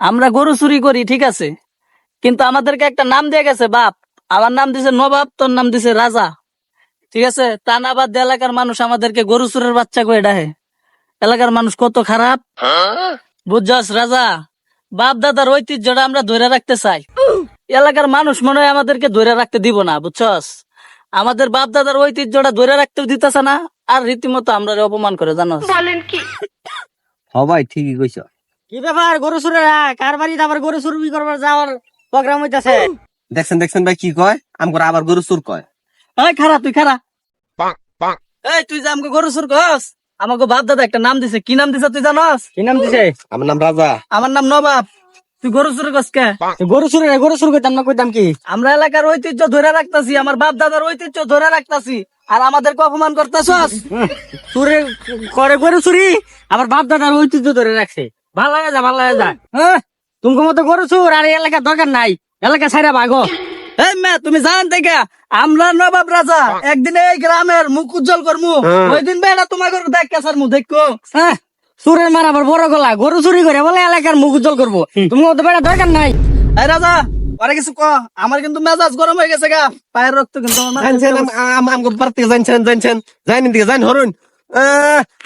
আমরা গরু চুরি করি ঠিক আছে? কিন্তু আমাদেরকে একটা নাম দিয়ে গেছে বাপ। আমার নাম দিছে নবাব তোর নাম দিছে রাজা। ঠিক আছে? তা না বাদ এলাকার মানুষ আমাদেরকে গরু চুরের বাচ্চা করে ডাহে এলাকার মানুষ কত খারাপ। বুঝছস রাজা? বাপ দাদার ঐতিহ্যটা আমরা ধরে রাখতে চাই। এলাকার মানুষ মনে হয় আমাদেরকে ধরে রাখতে দিব না বুঝছস? আমাদের বাপ দাদার ঐতিহ্যটা ধরে রাখতে দিতেছে না আর রীতিমতো আমরা অপমান করে জানো হ ভাই ঠিকই কইছ। কি ব্যাপার? গরু চুরে কার বাড়িতে আবার গরু চুরি করবার যাওয়ার প্রোগ্রাম হইতাছে? দেখছেন দেখছেন ভাই কি কয়? আমগর আবার গরু চুর কয়। এই খারা তুই খারা। এই তুই যে আমাকে গরু সুর কস আমাকে বাপ দাদা একটা নাম দিছে। কি নাম দিছে তুই জানস? কি নাম দিছে? আমার নাম রাজা। আমার নাম নবাব। তুই গরু সুর কস কে? গরু চুরে গরু চুর করতাম না কইতাম কি? আমরা এলাকার ঐতিহ্য ধরে রাখতাছি আমার বাপ দাদার ঐতিহ্য ধরে রাখতাছি আর আমাদেরকে অপমান করতেছস। চুরে করে গরু চুরি আবার বাপ দাদার ঐতিহ্য ধরে রাখছে। ভালো লাগে যা ভালো লাগে যা। হ্যাঁ? তুমি মতো চুর আর এই এলাকার দরকার নাই। এলাকা ছাইরা ভাগো এই মে তুমি জান থেকে আমরা নবাব রাজা একদিন এই গ্রামের মুখ উজ্জ্বল করমু। ওই দিন বেড়া তোমার দেখ কেসার মুখ দেখো। হ্যাঁ। চুরের মার আবার বড় গলা। গরু চুরি করে বলে এলাকার মুখ উজ্জ্বল করব। তুমি মতো বেড়া দরকার নাই। এই রাজা আরে কিছু ক। আমার কিন্তু মেজাজ গরম হয়ে গেছে গা। পায়ের রক্ত কিন্তু জানছেন। আমগো পারতে জানছেন জানছেন। জানেন দিকে জান হরুন।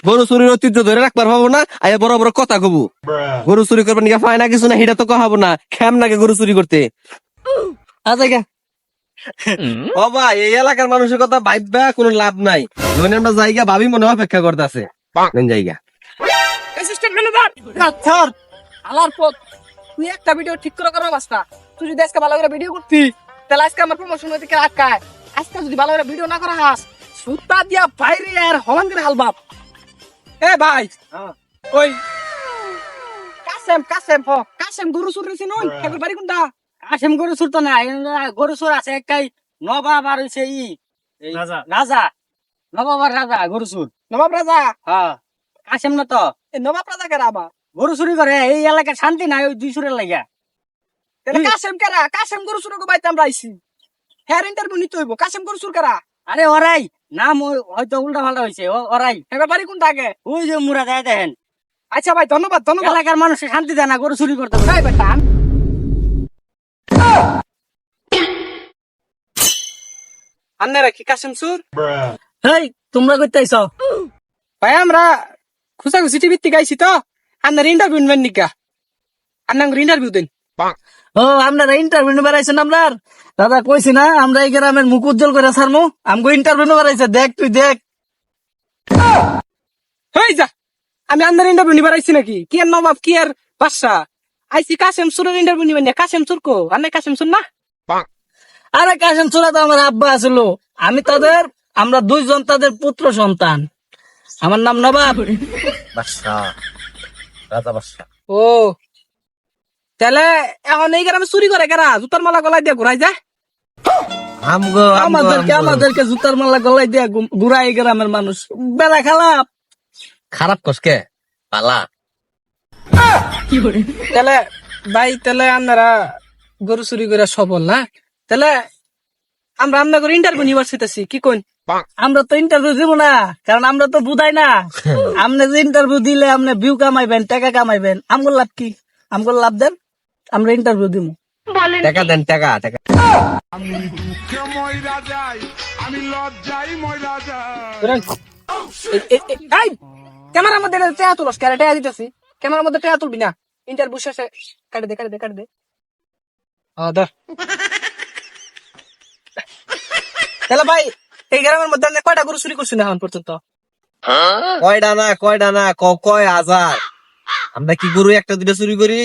গরু চুরির ঐতিহ্য ধরে রাখবার পাবো না আয় বড় বড় কথা কব। গরু চুরি করবেন নিকা ফায়না কিছু না হিটা তো কহাবো না। খেম নাকি গরু চুরি করতে। আচ্ছা গা ও ভাই এই এলাকার মানুষের কথা ভাববা কোনো লাভ নাই। আমরা জায়গা ভাবি মনে অপেক্ষা করতে আছে জায়গা। আলার পথ। তুই একটা ভিডিও ঠিক করে করা বাস্তা। তুই যদি আজকে ভালো করে ভিডিও করতি তাহলে আজকে আমার প্রমোশন হইতে কে আটকায়? আজকে যদি ভালো করে ভিডিও না করা হাস সুতা দিয়া বাইরে আর করে হাল বাপ। এ ভাই ওই কাসেম কাসেম হ কাসেম গরু চুরি চিনুন হেগুর বাড়ি কোনটা? আসেম গরু চুর তো নাই গরু চুর আছে একটাই নবাব আর হইছে ই এই রাজা। নবাব আর রাজা গরু চুর। নবাব রাজা? হ্যাঁ। কাসেম না তো? এ নবাব রাজা কেরা আবার গরু চুরি করে এই এলাকার শান্তি নাই ওই দুই সুরের লাগা তাহলে কাসেম কেরা? কাসেম গরু চুরি বাইতে আমরা আইছি। হ্যাঁ ইন্টারভিউ নিতে হইব। কাসেম গরু চুর কেরা? আরে ওরাই নাম হয়তো উল্টা পাল্টা হয়েছে ওরাই। বাড়ি কোনটা আগে? ওই যে মুরা দেয় দেখেন। আচ্ছা ভাই ধন্যবাদ ধন্যবাদ। এলাকার মানুষের শান্তি দেয় না গরু চুরি করতে ভাই বেটা আন্নারা কি কাসেম সুর। হেই তোমরা কইতাইছ? ভাই আমরা খুশাখুশি টিভির থেকে আইছি তো। আপনার ইন্টারভিউ নেবেন নিকা। আপনার ইন্টারভিউ দেন। ও আপনারা ইন্টারভিউ নিবার আইছেন আপনার দাদা কইছি না আমরা এই গ্রামের মুখ উজ্জ্বল করে আমগো ইন্টারভিউ নিবার আইছে দেখ তুই দেখ। হই যা আমি আপনার ইন্টারভিউ নিবার আইছি নাকি? কি আর নবাব কি আর বাদশা আইছি কাসেম সুরের ইন্টারভিউ নিবেন না কাসেম সুর কো? আন্না কাসেম সুর না? আরে কাশেম চোরা তো আমার আব্বা আছিল। আমি তাদের আমরা দুইজন তাদের পুত্র সন্তান। আমার নাম নবাব। বাদশা রাজা বাদশা ও তাহলে এখন এই গ্রামে চুরি করে কারা? জুতার মালা গলায় দিয়ে ঘুরাই যায়? আমাদেরকে আমাদেরকে জুতার মালা গলাই দিয়ে ঘুরাই গ্রামের মানুষ। বেলা খালাপ খারাপ কসকে পালা। তাহলে ভাই তাহলে আপনারা গরু চুরি করে সবল না? তাহলে আমরা আপনাদের ইন্টারভিউ নিবার চাইতেছি কি কোন আমরা তো ইন্টারভিউ দিব না কারণ আমরা তো বুঝাই না। আপনি যে ইন্টারভিউ দিলে আপনি ভিউ কামাইবেন টাকা কামাইবেন আমগুলো লাভ কি? আমগুলো লাভ দেন? আমরা ইন্টারভিউ দিব টাকা দেন টাকা টাকা। ক্যামেরার মধ্যে টেয়া তুলস ক্যারে টেয়া দিতেছি? ক্যামেরার মধ্যে টেয়া তুলবি না। ইন্টারভিউ শেষে কাটে দে কাটে দে কাটে দে। ধর। তাহলে ভাই এই গ্রামের মধ্যে কয়টা গরু চুরি করছেন এখন পর্যন্ত? কয়ডা না কয়ডা না ক কয় হাজার? আমরা কি গরু একটা দুটো চুরি করি?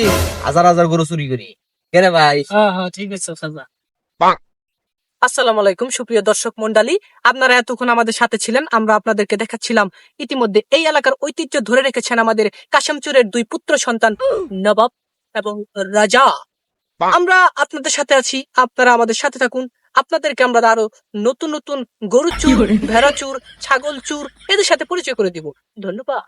হাজার হাজার গরু চুরি করি। কেন ভাই? হ্যাঁ হ্যাঁ ঠিক আছে আসসালামু আলাইকুম সুপ্রিয় দর্শক মন্ডলী আপনারা এতক্ষণ আমাদের সাথে ছিলেন আমরা আপনাদেরকে দেখাচ্ছিলাম ইতিমধ্যে এই এলাকার ঐতিহ্য ধরে রেখেছেন আমাদের কাশামচুরের দুই পুত্র সন্তান নবাব এবং রাজা। আমরা আপনাদের সাথে আছি আপনারা আমাদের সাথে থাকুন। আপনাদেরকে আমরা আরও নতুন নতুন গরু চুর ভেড়া চুর ছাগল চুর এদের সাথে পরিচয় করে দিব। ধন্যবাদ।